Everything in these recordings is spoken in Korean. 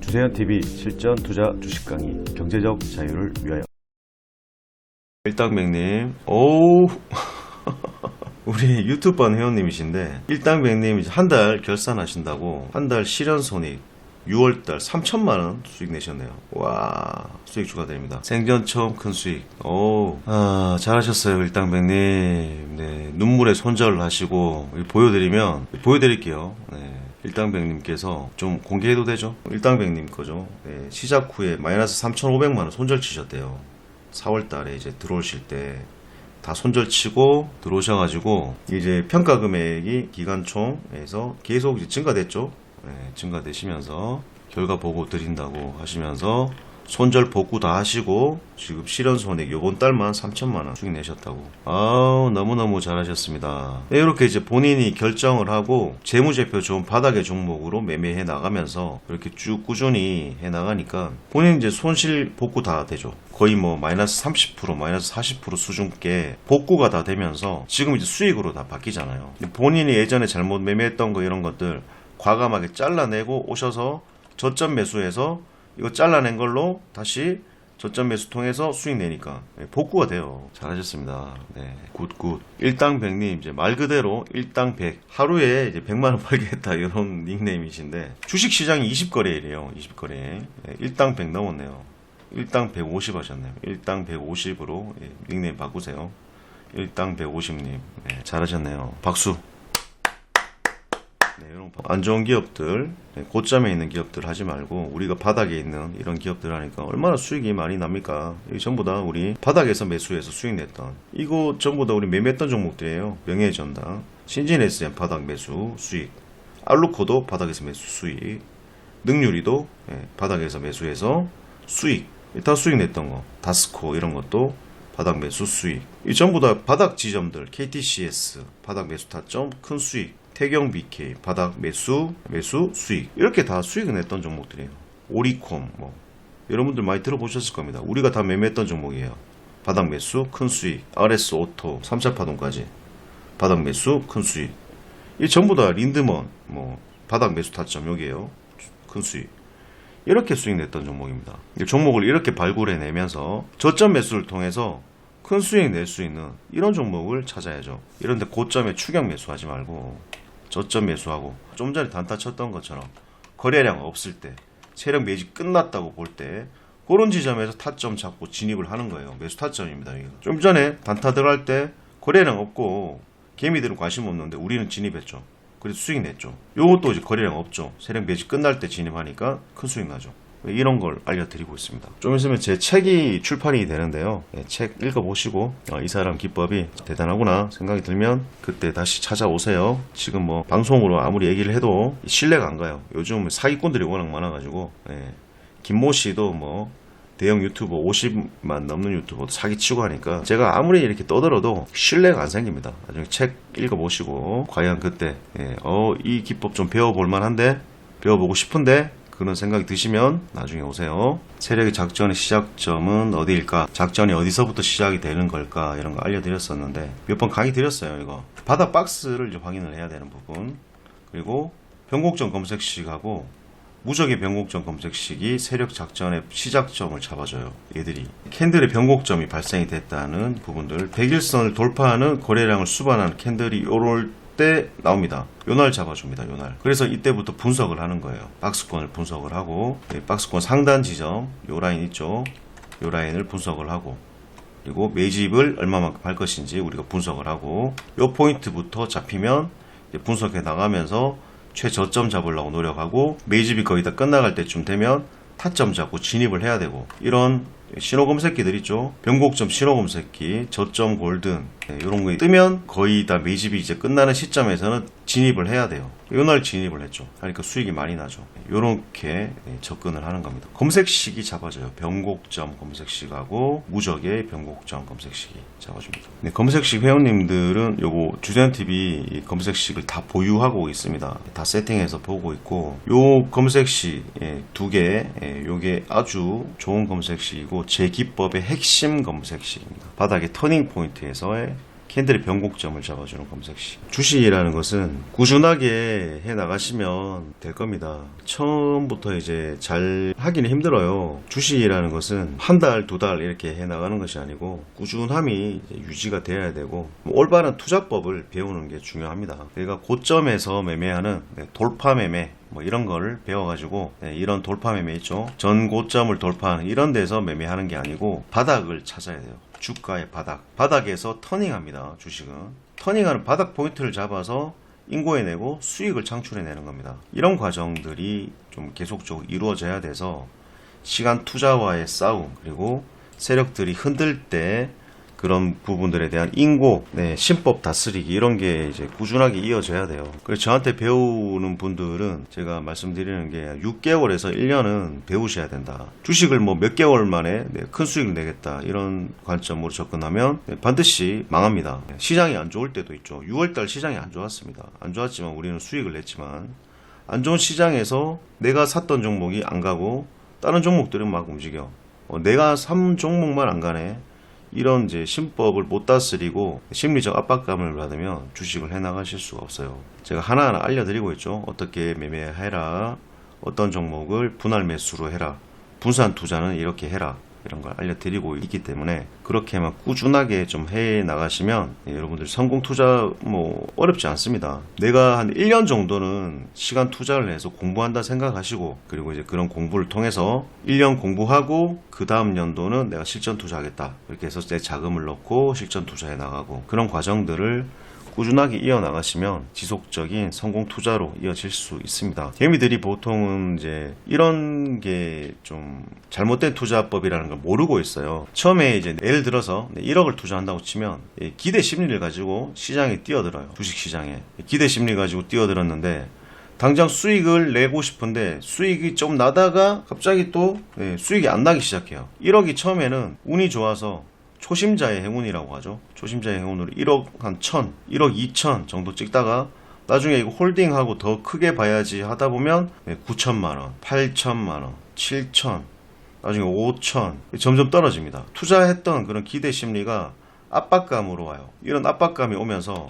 주세현 TV 실전 투자 주식 강의 경제적 자유를 위하여 일당백님, 오우. 우리 유튜브 한 회원님이신데, 일당백님 한 달 결산하신다고, 한 달 실현 손익, 6월달 3천만원 수익 내셨네요. 와, 수익 축하드립니다. 생전 처음 큰 수익. 오, 아, 잘하셨어요, 일당백님. 네, 눈물에 손절을 하시고, 보여드리면, 보여드릴게요. 네. 일당백님께서 좀 공개해도 되죠? 일당백님 거죠. 네, 시작 후에 마이너스 3,500만 원 손절 치셨대요. 4월 달에 이제 들어오실 때 다 손절 치고 들어오셔가지고 이제 평가 금액이 기간총에서 계속 이제 증가됐죠. 네, 증가되시면서 결과 보고 드린다고 하시면서 손절 복구 다 하시고 지금 실현 손익 요번 달만 3천만 원 수익 내셨다고. 아우 너무너무 잘하셨습니다. 네, 이렇게 이제 본인이 결정을 하고 재무제표 좋은 바닥의 종목으로 매매해 나가면서 이렇게 쭉 꾸준히 해 나가니까 본인 이제 손실 복구 다 되죠. 거의 뭐 마이너스 30% 마이너스 40% 수준께 복구가 다 되면서 지금 이제 수익으로 다 바뀌잖아요. 본인이 예전에 잘못 매매했던 거 이런 것들 과감하게 잘라내고 오셔서 저점 매수해서 이거 잘라낸 걸로 다시 저점 매수 통해서 수익 내니까 네, 복구가 돼요. 잘하셨습니다. 네, 굿굿. 일당 백님 이제 말 그대로 일당 백 하루에 이제 100만 원 벌겠다 이런 닉네임이신데 주식 시장이 20거래일이에요. 20거래. 네, 일당 백 넘었네요. 일당 150 하셨네요. 일당 150으로 예, 닉네임 바꾸세요. 일당 150님 네, 잘하셨네요. 박수. 네, 이런 안 좋은 기업들, 네, 고점에 있는 기업들 하지 말고 우리가 바닥에 있는 이런 기업들 하니까 얼마나 수익이 많이 납니까? 이 전부 다 우리 바닥에서 매수해서 수익 냈던 이거 전부 다 우리 매매했던 종목들이에요. 명예전당, 신진SM 바닥 매수 수익, 알루코도 바닥에서 매수 수익, 능률이도 예, 바닥에서 매수해서 수익, 다 수익 냈던 거, 다스코 이런 것도 바닥 매수 수익. 이 전부 다 바닥 지점들, KTCS 바닥 매수 타점 큰 수익, 태경 BK 바닥 매수 매수 수익 이렇게 다 수익을 냈던 종목들이에요. 오리콤 뭐 여러분들 많이 들어보셨을 겁니다. 우리가 다 매매했던 종목이에요. 바닥 매수 큰 수익, RS 오토 3차 파동까지 바닥 매수 큰 수익. 이 전부 다 린드먼 뭐 바닥 매수 타점 여기에요. 큰 수익. 이렇게 수익 냈던 종목입니다. 이 종목을 이렇게 발굴해 내면서 저점 매수를 통해서 큰 수익 낼 수 있는 이런 종목을 찾아야죠. 이런데 고점에 추격 매수하지 말고 저점 매수하고 좀 전에 단타 쳤던 것처럼 거래량 없을 때 세력 매집 끝났다고 볼 때 그런 지점에서 타점 잡고 진입을 하는 거예요. 매수 타점입니다. 이거. 좀 전에 단타 들어갈 때 거래량 없고 개미들은 관심 없는데 우리는 진입했죠. 그래서 수익 냈죠. 요것도 이제 거래량 없죠. 세력 매집 끝날 때 진입하니까 큰 수익 나죠. 이런 걸 알려드리고 있습니다. 좀 있으면 제 책이 출판이 되는데요. 예, 책 읽어보시고 어, 이 사람 기법이 대단하구나 생각이 들면 그때 다시 찾아오세요. 지금 뭐 방송으로 아무리 얘기를 해도 신뢰가 안 가요. 요즘 사기꾼들이 워낙 많아가지고 예, 김모 씨도 뭐 대형 유튜버 50만 넘는 유튜버도 사기치고 하니까 제가 아무리 이렇게 떠들어도 신뢰가 안 생깁니다. 나중에 책 읽어보시고 과연 그때 예, 어, 이 기법 좀 배워볼 만한데 배워보고 싶은데 그런 생각이 드시면 나중에 오세요. 세력의 작전의 시작점은 어디일까? 작전이 어디서부터 시작이 되는 걸까? 이런 거 알려드렸었는데 몇 번 강의 드렸어요. 이거 바닥 박스를 이제 확인을 해야 되는 부분 그리고 변곡점 검색식하고 무적의 변곡점 검색식이 세력 작전의 시작점을 잡아줘요. 얘들이 캔들의 변곡점이 발생이 됐다는 부분들 100일선을 돌파하는 거래량을 수반하는 캔들이 요럴 때 나옵니다. 요날 잡아줍니다. 요날. 그래서 이때부터 분석을 하는 거예요. 박스권을 분석을 하고 네, 박스권 상단 지점 요 라인 있죠. 요 라인을 분석을 하고 그리고 매집을 얼마만큼 할 것인지 우리가 분석을 하고 요 포인트부터 잡히면 분석해 나가면서 최저점 잡으려고 노력하고 매집이 거의 다 끝나갈 때쯤 되면 타점 잡고 진입을 해야 되고 이런 신호 검색기들 있죠. 변곡점 신호 검색기, 저점 골든 이런 거 뜨면 거의 다 매집이 이제 끝나는 시점에서는 진입을 해야 돼요. 요날 진입을 했죠. 그러니까 수익이 많이 나죠. 요렇게 접근을 하는 겁니다. 검색식이 잡아줘요. 변곡점 검색식하고 무적의 변곡점 검색식이 잡아줍니다. 네, 검색식 회원님들은 요거 주전 TV 검색식을 다 보유하고 있습니다. 다 세팅해서 보고 있고 요 검색식 예, 두 개, 예, 요게 아주 좋은 검색식이고 제 기법의 핵심 검색식입니다. 바닥의 터닝 포인트에서의 캔들의 변곡점을 잡아주는 검색시. 주식이라는 것은 꾸준하게 해 나가시면 될 겁니다. 처음부터 이제 잘 하기는 힘들어요. 주식이라는 것은 한 달, 두 달 이렇게 해 나가는 것이 아니고 꾸준함이 유지가 돼야 되고 뭐 올바른 투자법을 배우는 게 중요합니다. 그러니까 고점에서 매매하는 네, 돌파 매매 뭐 이런 거를 배워가지고 네, 이런 돌파 매매 있죠. 전 고점을 돌파하는 이런 데서 매매하는 게 아니고 바닥을 찾아야 돼요. 주가의 바닥. 바닥에서 터닝합니다. 주식은. 터닝하는 바닥 포인트를 잡아서 인고해내고 수익을 창출해내는 겁니다. 이런 과정들이 좀 계속적으로 이루어져야 돼서 시간 투자와의 싸움 그리고 세력들이 흔들 때 그런 부분들에 대한 인고, 네, 신법 다스리기 이런 게 이제 꾸준하게 이어져야 돼요. 그래서 저한테 배우는 분들은 제가 말씀드리는 게 6개월에서 1년은 배우셔야 된다. 주식을 뭐 몇 개월 만에 네, 큰 수익을 내겠다 이런 관점으로 접근하면 네, 반드시 망합니다. 네, 시장이 안 좋을 때도 있죠. 6월달 시장이 안 좋았습니다. 안 좋았지만 우리는 수익을 냈지만 안 좋은 시장에서 내가 샀던 종목이 안 가고 다른 종목들은 막 움직여. 어, 내가 산 종목만 안 가네. 이런 이제 신법을 못 다스리고 심리적 압박감을 받으면 주식을 해 나가실 수가 없어요. 제가 하나하나 알려드리고 있죠. 어떻게 매매해라. 어떤 종목을 분할 매수로 해라. 분산 투자는 이렇게 해라. 이런 걸 알려드리고 있기 때문에 그렇게만 꾸준하게 좀 해 나가시면 예, 여러분들 성공 투자 뭐 어렵지 않습니다. 내가 한 1년 정도는 시간 투자를 해서 공부한다 생각하시고 그리고 이제 그런 공부를 통해서 1년 공부하고 그 다음 연도는 내가 실전 투자하겠다 이렇게 해서 내 자금을 넣고 실전 투자해 나가고 그런 과정들을 꾸준하게 이어나가시면 지속적인 성공 투자로 이어질 수 있습니다. 개미들이 보통은 이제 이런 게 좀 잘못된 투자법이라는 걸 모르고 있어요. 처음에 이제 예를 들어서 1억을 투자한다고 치면 이 기대 심리를 가지고 시장에 뛰어들어요. 주식 시장에. 기대 심리 가지고 뛰어들었는데 당장 수익을 내고 싶은데 수익이 좀 나다가 갑자기 또 네, 수익이 안 나기 시작해요. 1억이 처음에는 운이 좋아서 초심자의 행운이라고 하죠. 초심자의 행운으로 1억 한 1000, 1억 2000 정도 찍다가 나중에 이거 홀딩하고 더 크게 봐야지 하다 보면 9천만 원, 8천만 원, 7천, 나중에 5천 점점 떨어집니다. 투자했던 그런 기대 심리가 압박감으로 와요. 이런 압박감이 오면서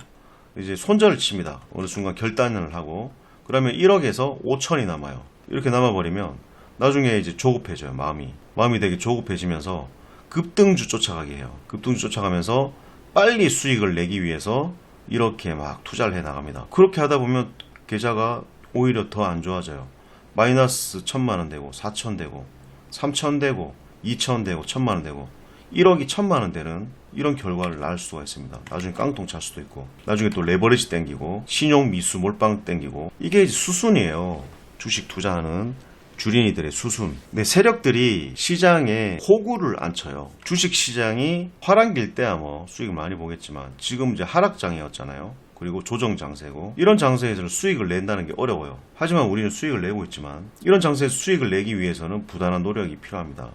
이제 손절을 칩니다. 어느 순간 결단을 하고 그러면 1억에서 5천이 남아요. 이렇게 남아버리면 나중에 이제 조급해져요. 마음이 마음이 되게 조급해지면서 급등주 쫓아가게 해요. 급등주 쫓아가면서 빨리 수익을 내기 위해서 이렇게 막 투자를 해 나갑니다. 그렇게 하다 보면 계좌가 오히려 더 안 좋아져요. 마이너스 천만 원 되고 4천 되고 3천 되고 2천 되고 천만 원 되고 1억이 천만 원 되는 이런 결과를 낳을 수가 있습니다. 나중에 깡통 찰 수도 있고 나중에 또 레버리지 땡기고 신용 미수 몰빵 땡기고 이게 수순이에요. 주식 투자하는 주린이들의 수순. 근데 세력들이 시장에 호구를 안 쳐요. 주식 시장이 화랑길 때야 뭐 수익을 많이 보겠지만 지금 이제 하락장이었잖아요. 그리고 조정 장세고 이런 장세에서는 수익을 낸다는 게 어려워요. 하지만 우리는 수익을 내고 있지만 이런 장세에서 수익을 내기 위해서는 부단한 노력이 필요합니다.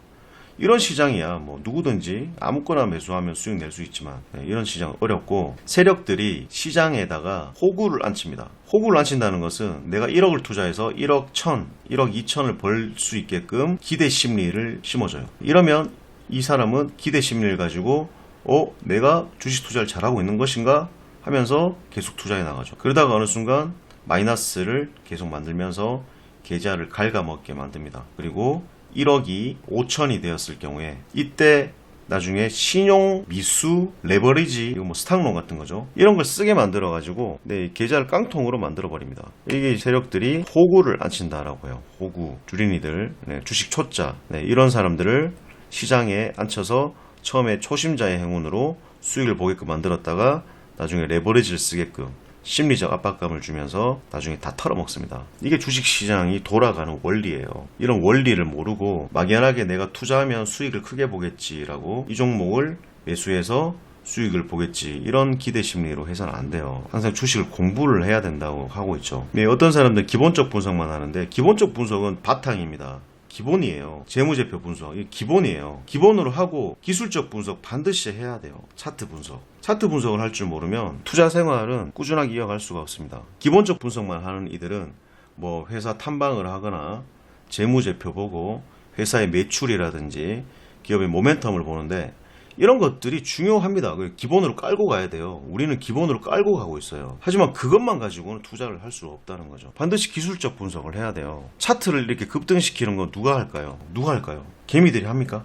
이런 시장이야 뭐 누구든지 아무거나 매수하면 수익 낼 수 있지만 네, 이런 시장 은 어렵고 세력들이 시장에다가 호구를 안 칩니다. 호구를 안 친다는 것은 내가 1억을 투자해서 1억 1000, 1억 2천을 벌 수 있게끔 기대 심리를 심어줘요. 이러면 이 사람은 기대 심리를 가지고 어 내가 주식 투자를 잘하고 있는 것인가 하면서 계속 투자해 나가죠. 그러다가 어느 순간 마이너스를 계속 만들면서 계좌를 갉아먹게 만듭니다. 그리고 1억이 5천이 되었을 경우에 이때 나중에 신용 미수 레버리지 이거 뭐 스탁론 같은 거죠. 이런 걸 쓰게 만들어 가지고 네, 계좌를 깡통으로 만들어 버립니다. 이게 세력들이 호구를 안 친다라고 해요. 호구 주린이들 네, 주식 초짜 네, 이런 사람들을 시장에 앉혀서 처음에 초심자의 행운으로 수익을 보게끔 만들었다가 나중에 레버리지를 쓰게끔 심리적 압박감을 주면서 나중에 다 털어먹습니다. 이게 주식시장이 돌아가는 원리예요. 이런 원리를 모르고 막연하게 내가 투자하면 수익을 크게 보겠지라고 이 종목을 매수해서 수익을 보겠지 이런 기대 심리로 해서는 안 돼요. 항상 주식을 공부를 해야 된다고 하고 있죠. 네, 어떤 사람들 기본적 분석만 하는데 기본적 분석은 바탕입니다. 기본이에요. 재무제표 분석. 이 기본이에요. 기본으로 하고 기술적 분석 반드시 해야 돼요. 차트 분석. 차트 분석을 할 줄 모르면 투자 생활은 꾸준하게 이어갈 수가 없습니다. 기본적 분석만 하는 이들은 뭐 회사 탐방을 하거나 재무제표 보고 회사의 매출이라든지 기업의 모멘텀을 보는데 이런 것들이 중요합니다. 그 기본으로 깔고 가야 돼요. 우리는 기본으로 깔고 가고 있어요. 하지만 그것만 가지고는 투자를 할 수 없다는 거죠. 반드시 기술적 분석을 해야 돼요. 차트를 이렇게 급등시키는 건 누가 할까요? 누가 할까요? 개미들이 합니까?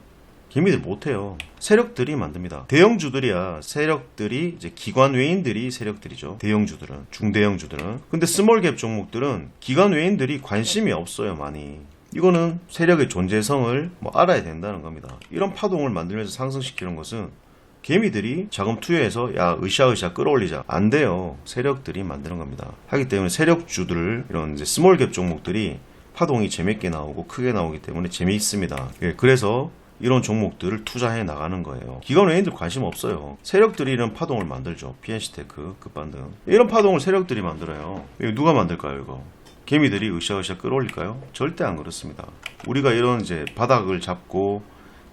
개미들 못해요. 세력들이 만듭니다. 대형주들이야 세력들이 이제 기관 외인들이 세력들이죠. 대형주들은 중대형주들은. 근데 스몰 갭 종목들은 기관 외인들이 관심이 없어요 많이. 이거는 세력의 존재성을 뭐 알아야 된다는 겁니다. 이런 파동을 만들면서 상승시키는 것은 개미들이 자금 투여해서 야 으쌰으쌰 끌어올리자 안 돼요. 세력들이 만드는 겁니다. 하기 때문에 세력주들 이런 이제 스몰 갭 종목들이 파동이 재밌게 나오고 크게 나오기 때문에 재미있습니다. 예, 그래서 이런 종목들을 투자해 나가는 거예요. 기관 외인들 관심 없어요. 세력들이 이런 파동을 만들죠. PNC테크, 급반 등. 이런 파동을 세력들이 만들어요. 누가 만들까요, 이거? 개미들이 으쌰으쌰 끌어올릴까요? 절대 안 그렇습니다. 우리가 이런 이제 바닥을 잡고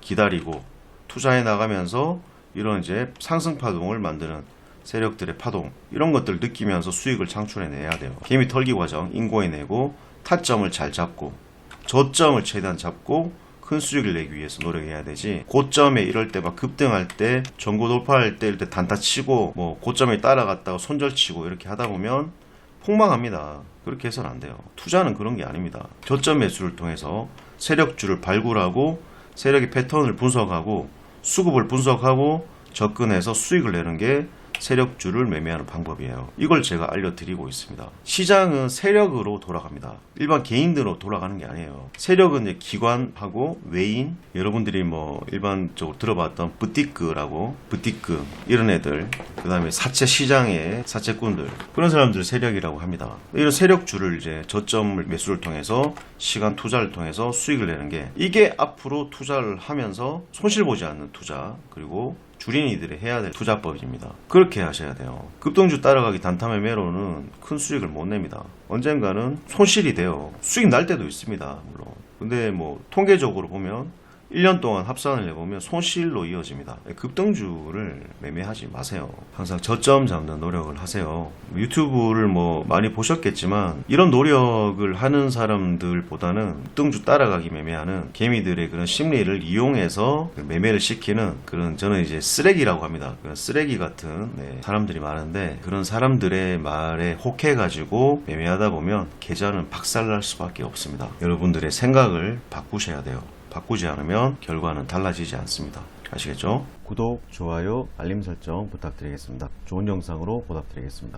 기다리고 투자해 나가면서 이런 이제 상승 파동을 만드는 세력들의 파동 이런 것들을 느끼면서 수익을 창출해 내야 돼요. 개미 털기 과정 인고해 내고 타점을 잘 잡고 저점을 최대한 잡고 큰 수익을 내기 위해서 노력해야 되지 고점에 이럴 때 막 급등할 때 전고 돌파할 때 이럴 때 단타 치고 뭐 고점에 따라갔다가 손절 치고 이렇게 하다 보면 폭망합니다. 그렇게 해서는 안 돼요. 투자는 그런 게 아닙니다. 저점 매수를 통해서 세력주를 발굴하고 세력의 패턴을 분석하고 수급을 분석하고 접근해서 수익을 내는 게 세력주를 매매하는 방법이에요. 이걸 제가 알려드리고 있습니다. 시장은 세력으로 돌아갑니다. 일반 개인으로 돌아가는 게 아니에요. 세력은 이제 기관하고 외인, 여러분들이 뭐 일반적으로 들어봤던 부티크라고, 부티크, 이런 애들, 그 다음에 사채 시장의 사채꾼들, 그런 사람들 세력이라고 합니다. 이런 세력주를 이제 저점을 매수를 통해서 시간 투자를 통해서 수익을 내는 게 이게 앞으로 투자를 하면서 손실 보지 않는 투자, 그리고 주린이들이 해야 될 투자법입니다. 그렇게 하셔야 돼요. 급등주 따라가기 단타 매매로는 큰 수익을 못 냅니다. 언젠가는 손실이 돼요. 수익 날 때도 있습니다. 물론. 근데 뭐 통계적으로 보면 1년 동안 합산을 해보면 손실로 이어집니다. 급등주를 매매하지 마세요. 항상 저점 잡는 노력을 하세요. 유튜브를 뭐 많이 보셨겠지만 이런 노력을 하는 사람들보다는 급등주 따라가기 매매하는 개미들의 그런 심리를 이용해서 그 매매를 시키는 그런 저는 이제 쓰레기라고 합니다. 그런 쓰레기 같은 네, 사람들이 많은데 그런 사람들의 말에 혹해가지고 매매하다 보면 계좌는 박살날 수밖에 없습니다. 여러분들의 생각을 바꾸셔야 돼요. 바꾸지 않으면 결과는 달라지지 않습니다. 아시겠죠? 구독, 좋아요, 알림 설정 부탁드리겠습니다. 좋은 영상으로 보답드리겠습니다.